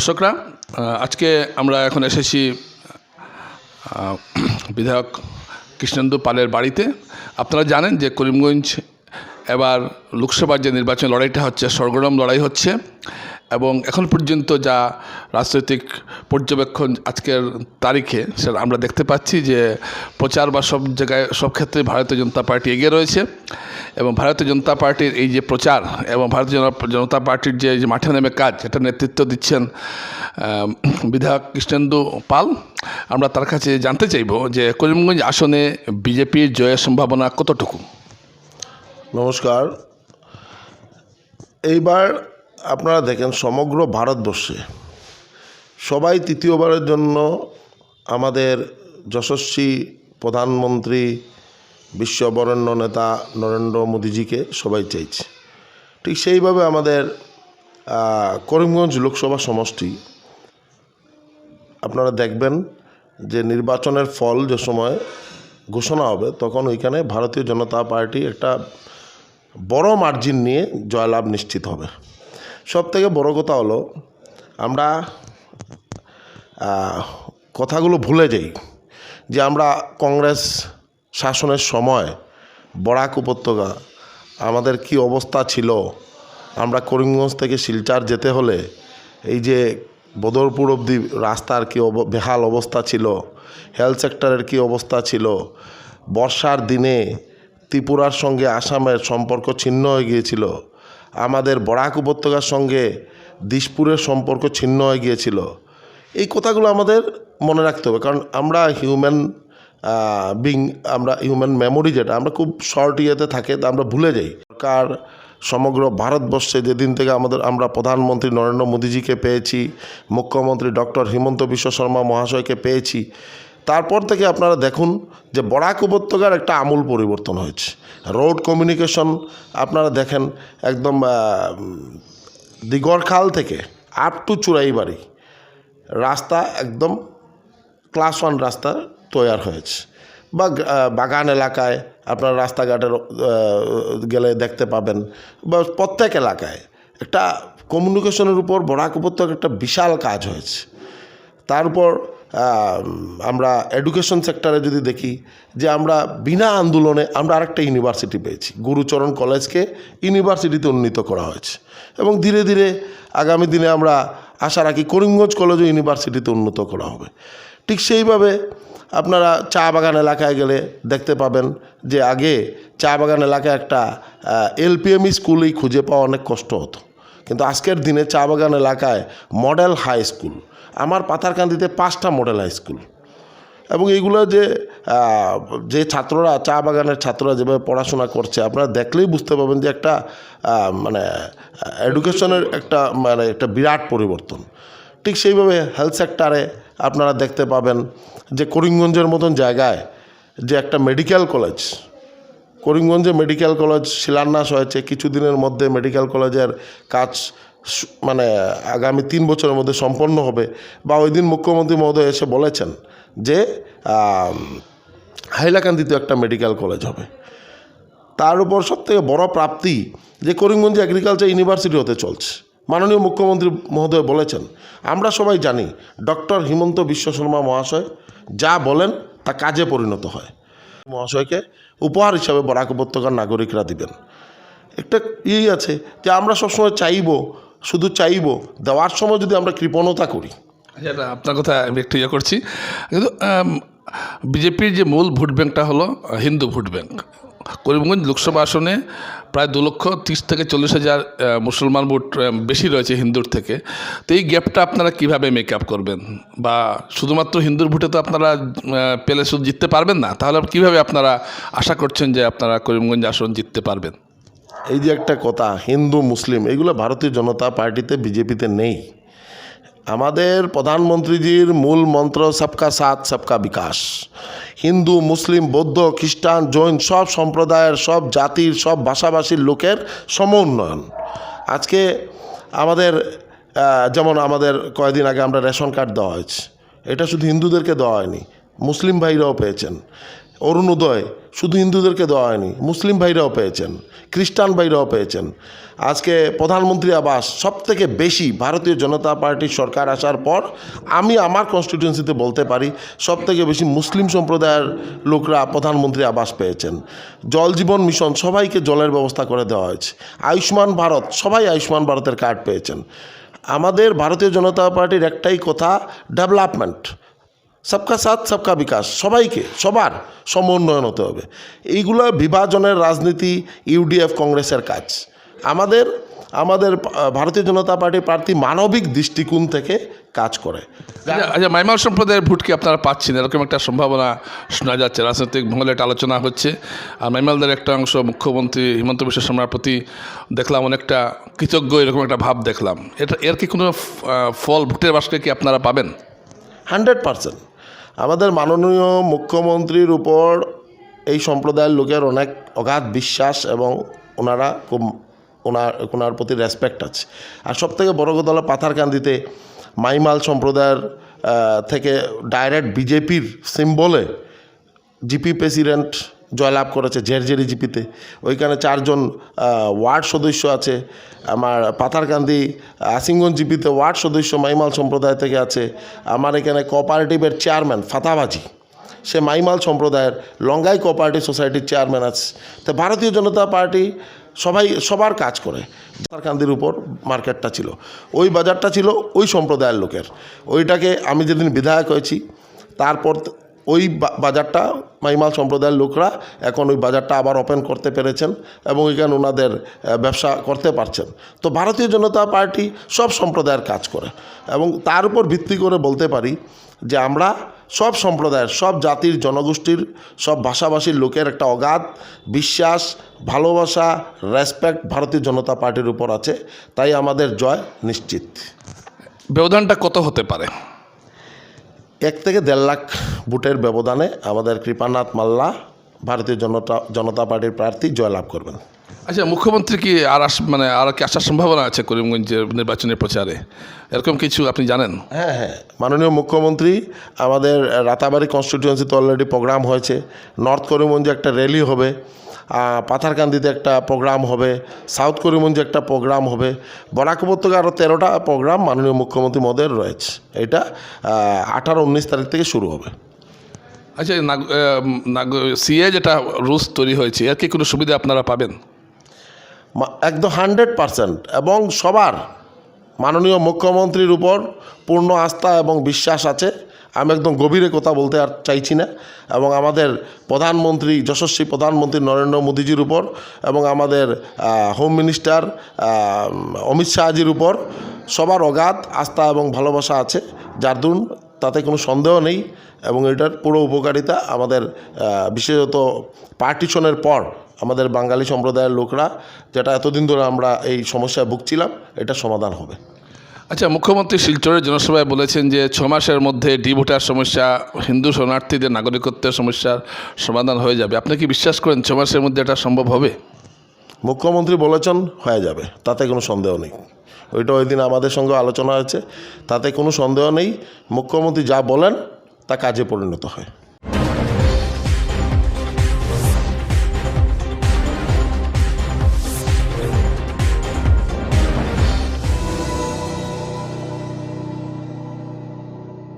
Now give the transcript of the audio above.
দর্শকরা আজকে আমরা এখন এসেছি বিধায়ক কৃষ্ণেন্দু পালের বাড়িতে। আপনারা জানেন যে করিমগঞ্জ এবার লোকসভার যে নির্বাচন লড়াইটা হচ্ছে, সরগরম লড়াই হচ্ছে। এবং এখন পর্যন্ত যা রাজনৈতিক পর্যবেক্ষণ আজকের তারিখে, সেটা আমরা দেখতে পাচ্ছি যে প্রচার বা সব জায়গায়, সব ক্ষেত্রে ভারতীয় জনতা পার্টি এগিয়ে রয়েছে এবং ভারতীয় জনতা পার্টির এই যে প্রচার এবং ভারতীয় জনতা পার্টির যে মাঠে নেমে কাজ এটা নেতৃত্ব দিচ্ছেন বিধায়ক কৃষ্ণেন্দু পাল। আমরা তার কাছে জানতে চাইব যে করিমগঞ্জ আসনে বিজেপির জয়ের সম্ভাবনা কতটুকু? নমস্কার। এইবার আপনারা দেখেন সমগ্র ভারতবর্ষে সবাই তৃতীয়বারের জন্য আমাদের যশস্বী প্রধানমন্ত্রী বিশ্ববরেণ্য নেতা নরেন্দ্র মোদীজিকে সবাই চাইছে। ঠিক সেইভাবে আমাদের করিমগঞ্জ লোকসভা সমষ্টি, আপনারা দেখবেন যে নির্বাচনের ফল যে সময় ঘোষণা হবে, তখন ওইখানে ভারতীয় জনতা পার্টি একটা বড় মার্জিন নিয়ে জয়লাভ নিশ্চিত হবে। সব থেকে বড়ো কথা হলো, আমরা কথাগুলো ভুলে যাই যে আমরা কংগ্রেস শাসনের সময় বরাক উপত্যকা আমাদের কি অবস্থা ছিল? আমরা করিমগঞ্জ থেকে শিলচার যেতে হলে এই যে বদরপুর অবধি রাস্তার কি বেহাল অবস্থা ছিল? হেলথ সেক্টরের কি অবস্থা ছিল? বর্ষার দিনে ত্রিপুরার সঙ্গে আসামের সম্পর্ক ছিন্ন হয়ে গিয়েছিল। আমাদের বরাক উপত্যকার সঙ্গে দিশপুরের সম্পর্ক ছিন্ন হয়ে গিয়েছিল। এই কথাগুলো আমাদের মনে রাখতে হবে, কারণ আমরা হিউম্যান বিং আমরা হিউম্যান মেমোরি যেটা, আমরা খুব শর্ট ইয়েতে থাকে, তা আমরা ভুলে যাই। সরকার সমগ্র ভারতবর্ষে যেদিন থেকে আমাদের, আমরা প্রধানমন্ত্রী নরেন্দ্র মোদীজিকে পেয়েছি, মুখ্যমন্ত্রী ডক্টর হিমন্ত বিশ্ব শর্মা মহাশয়কে পেয়েছি তারপর থেকে আপনারা দেখুন যে বরাক উপত্যকার একটা আমূল পরিবর্তন হয়েছে। রোড কমিউনিকেশন আপনারা দেখেন একদম দিগরখাল থেকে আপ টু চুরাইবাড়ি রাস্তা একদম ক্লাস ওয়ান রাস্তা তৈয়ার হয়েছে। বা বাগান এলাকায় আপনার রাস্তাঘাটের গেলে দেখতে পাবেন। বা, প্রত্যেক এলাকায় একটা কমিউনিকেশনের উপর বরাক উপত্যকা একটা বিশাল কাজ হয়েছে। তারপর আমরা এডুকেশন সেক্টরে যদি দেখি যে আমরা বিনা আন্দোলনে আমরা আরেকটা ইউনিভার্সিটি পেয়েছি। গুরুচরণ কলেজকে ইউনিভার্সিটিতে উন্নীত করা হয়েছে। এবং ধীরে ধীরে আগামী দিনে আমরা আশা রাখি করিমগঞ্জ কলেজও ইউনিভার্সিটিতে উন্নত করা হবে। ঠিক সেইভাবে আপনারা চা বাগান এলাকায় গেলে দেখতে পাবেন যে আগে চা বাগান এলাকায় একটা এলপিএমই স্কুলেই খুঁজে পাওয়া অনেক কষ্ট হতো। কিন্তু আজকের দিনে চা বাগান এলাকায় মডেল হাই স্কুল আমার পাথারকান্দিতে পাঁচটা মডেল হাই স্কুল। এবং এইগুলো যে যে ছাত্ররা, চা বাগানের ছাত্ররা যেভাবে পড়াশোনা করছে, আপনারা দেখলেই বুঝতে পারবেন যে একটা মানে এডুকেশনের একটা মানে একটা বিরাট পরিবর্তন। ঠিক সেইভাবে হেলথ সেক্টরে আপনারা দেখতে পাবেন যে করিমগঞ্জের মতন জায়গায় যে একটা মেডিকেল কলেজ করিমগঞ্জে মেডিকেল কলেজ শিলান্যাস হয়েছে, কিছুদিনের মধ্যে মেডিকেল কলেজের কাজ মানে আগামী তিন বছরের মধ্যে সম্পন্ন হবে। বা ওই দিন মুখ্যমন্ত্রী মহোদয় এসে বলেছেন যে হাইলাকান্দিতে একটা মেডিকেল কলেজ হবে। তার উপর সবথেকে বড় প্রাপ্তি যে করিমগঞ্জে এগ্রিকালচার ইউনিভার্সিটি হতে চলছে। মাননীয় মুখ্যমন্ত্রী মহোদয় বলেছেন, আমরা সবাই জানি ডক্টর হিমন্ত বিশ্ব শর্মা মহাশয় যা বলেন তা কাজে পরিণত হয়। মহাশয়কে উপহার হিসাবে বরাক উপত্যকার নাগরিকরা দিবেন। একটা ইয়েই আছে যে, আমরা সবসময় চাইব শুধু চাইব, দেওয়ার সময় যদি আমরা কৃপণতা করি। যেটা আপনার কথা আমি একটু ইয়ে করছি। কিন্তু বিজেপির যে মূল ভোট ব্যাংকটা হলো হিন্দু ভোট ব্যাংক। করিমগঞ্জ লোকসভা আসনে প্রায় দু লক্ষ তিরিশ থেকে চল্লিশ হাজার মুসলমান ভোট বেশি রয়েছে হিন্দুর থেকে। তো এই গ্যাপটা আপনারা কীভাবে মেক আপ করবেন? বা শুধুমাত্র হিন্দুর ভোটে তো আপনারা পেলে শুধু জিততে পারবেন না? তাহলে কীভাবে আপনারা আশা করছেন যে আপনারা করিমগঞ্জ আসন জিততে পারবেন? এই যে একটা কথা, হিন্দু, মুসলিম, এগুলো ভারতীয় জনতা পার্টিতে, বিজেপিতে নেই। আমাদের প্রধানমন্ত্রীজির মূল মন্ত্র, সবকা সাথ, সবকা বিকাশ। হিন্দু, মুসলিম, বৌদ্ধ, খ্রিস্টান, জৈন, সব সম্প্রদায়ের, সব জাতির, সব ভাষাভাষীর লোকের সম উন্নয়ন আজকে আমাদের যেমন আমাদের কয়েকদিন আগে আমরা রেশন কার্ড দেওয়া হয়েছে। এটা শুধু হিন্দুদেরকে দেওয়া হয়নি, মুসলিম ভাইরাও পেয়েছেন। অরুণোদয়, শুধু হিন্দুদেরকে দেওয়া হয়নি, মুসলিম ভাইরাও পেয়েছেন, খ্রিস্টান ভাইরাও পেয়েছেন। আজকে প্রধানমন্ত্রী আবাস সব থেকে বেশি ভারতীয় জনতা পার্টির সরকার আসার পর আমি আমার কনস্টিটিউয়েন্সিতে বলতে পারি সব থেকে বেশি মুসলিম সম্প্রদায়ের লোকরা প্রধানমন্ত্রী আবাস পেয়েছেন। জল জীবন মিশন সবাইকে জলের ব্যবস্থা করে দেওয়া হয়েছে। আয়ুষ্মান ভারত, সবাই আয়ুষ্মান ভারতের কার্ড পেয়েছেন। আমাদের ভারতীয় জনতা পার্টির একটাই কথা, ডেভেলপমেন্ট। সবকা সাথ সবকা বিকাশ সবাইকে সবার সমন্বয়ন হতে হবে এইগুলো বিভাজনের রাজনীতি ইউডিএফ কংগ্রেসের কাজ আমাদের আমাদের ভারতীয় জনতা পার্টির প্রার্থী মানবিক দৃষ্টিকোণ থেকে কাজ করে আচ্ছা আচ্ছা মাইমাল সম্প্রদায়ের ভোট কি আপনারা পাচ্ছেন? এরকম একটা সম্ভাবনা শোনা যাচ্ছে। রাজনৈতিক মহলে একটা আলোচনা হচ্ছে। আর মাইমালদের একটা অংশ মুখ্যমন্ত্রী হিমন্ত বিশ্ব শর্মার প্রতি দেখলাম অনেকটা কৃতজ্ঞ এরকম একটা ভাব দেখলাম। এটা এর কি কোনো ফল ভোটের বাসকে কি আপনারা পাবেন? Hundred percent. আমাদের মাননীয় মুখ্যমন্ত্রীর উপর এই সম্প্রদায়ের লোকের অনেক অগাধ বিশ্বাস এবং ওনারা খুব ওনার ওনার প্রতি রেসপেক্ট আছে। আর সব থেকে বড় কথা হলো পাথারকান্দিতে মাইমাল সম্প্রদায়ের থেকে ডাইরেক্ট বিজেপির সিম্বলে জিপি প্রেসিডেন্ট জয়লাভ করেছে ঝেরঝেরি জিপিতে। ওইখানে চারজন ওয়ার্ড সদস্য আছে। আমার পাথারকান্দি আসিংগঞ্জ জিপিতে ওয়ার্ড সদস্য মাইমাল সম্প্রদায় থেকে আছে। আমার এখানে কোঅপারেটিভের চেয়ারম্যান ফাতাবাজি। সে মাইমাল সম্প্রদায়ের লঙ্গাই কোঅপারেটিভ সোসাইটির চেয়ারম্যান আছে। তো ভারতীয় জনতা পার্টি সবাই, সবার কাজ করে। পাথারকান্দির উপর মার্কেটটা ছিল। ওই বাজারটা ছিল ওই সম্প্রদায়ের লোকের। ওইটাকে আমি যেদিন বিধায়ক হয়েছি, তারপর ওই বাজারটা মাইমাল সম্প্রদায়ের লোকরা এখন ওই বাজারটা আবার ওপেন করতে পেরেছেন এবং এখানে ওনাদের ব্যবসা করতে পারছেন। তো ভারতীয় জনতা পার্টি সব সম্প্রদায়ের কাজ করে এবং তার উপর ভিত্তি করে বলতে পারি যে আমরা সব সম্প্রদায়ের, সব জাতির, জনগোষ্ঠীর, সব ভাষাভাষীর লোকের একটা অগাধ বিশ্বাস, ভালোবাসা রেসপেক্ট ভারতীয় জনতা পার্টির উপর আছে। তাই আমাদের জয় নিশ্চিত। ব্যবধানটা কত হতে পারে? এক থেকে দেড় লাখ ভোটের ব্যবধানে আমাদের কৃপানাথ মাল্লা ভারতীয় জনতা জনতা পার্টির প্রার্থী জয়লাভ করবেন। আচ্ছা মুখ্যমন্ত্রী কি আর আস মানে আর কি আসার সম্ভাবনা আছে করিমগঞ্জের নির্বাচনের প্রচারে? এরকম কিছু আপনি জানেন? হ্যাঁ হ্যাঁ। মাননীয় মুখ্যমন্ত্রী আমাদের রাতাবাড়ি কনস্টিটিউয়েন্সিতে অলরেডি প্রোগ্রাম হয়েছে। নর্থ করিমগঞ্জে একটা র্যালি হবে। পাথারকান্দিতে একটা প্রোগ্রাম হবে সাউথ করিমগঞ্জে একটা প্রোগ্রাম হবে। বরাক উপত্যকা আরও তেরোটা প্রোগ্রাম মাননীয় মুখ্যমন্ত্রী মদের রয়েছে। এটা আঠারো উনিশ তারিখ থেকে শুরু হবে। আচ্ছা নাগ সিএ যেটা রুলস তৈরি হয়েছে এর কি কোনো সুবিধা আপনারা পাবেন? একদম হান্ড্রেড পারসেন্ট। এবং সবার মাননীয় মুখ্যমন্ত্রীর উপর পূর্ণ আস্থা এবং বিশ্বাস আছে। আমি একদম গভীরে কথা বলতে আর চাইছি না। এবং আমাদের প্রধানমন্ত্রী, যশস্বী প্রধানমন্ত্রী নরেন্দ্র মোদীজির উপর এবং আমাদের হোম মিনিস্টার অমিত শাহজির উপর সবার অগাধ আস্থা এবং ভালোবাসা আছে। যার দরুন তাতে কোনো সন্দেহ নেই এবং এটার পুরো উপকারিতা আমাদের বিশেষত পার্টিশনের পর আমাদের বাঙালি সম্প্রদায়ের লোকরা, যেটা এতদিন ধরে আমরা এই সমস্যায় ভুগছিলাম, এটা সমাধান হবে। আচ্ছা মুখ্যমন্ত্রী শিলচরের জনসভায় বলেছেন যে ছ মাসের মধ্যে ডি ভোটার সমস্যা, হিন্দু শরণার্থীদের, নাগরিকত্বের সমস্যার সমাধান হয়ে যাবে। আপনি কি বিশ্বাস করেন ছ মাসের মধ্যে এটা সম্ভব হবে? মুখ্যমন্ত্রী বলেছেন, হয়ে যাবে। তাতে কোনো সন্দেহ নেই। ওইটা ওই দিন আমাদের সঙ্গে আলোচনা হয়েছে। তাতে কোনো সন্দেহ নেই। মুখ্যমন্ত্রী যা বলেন, তা কাজে পরিণত হয়।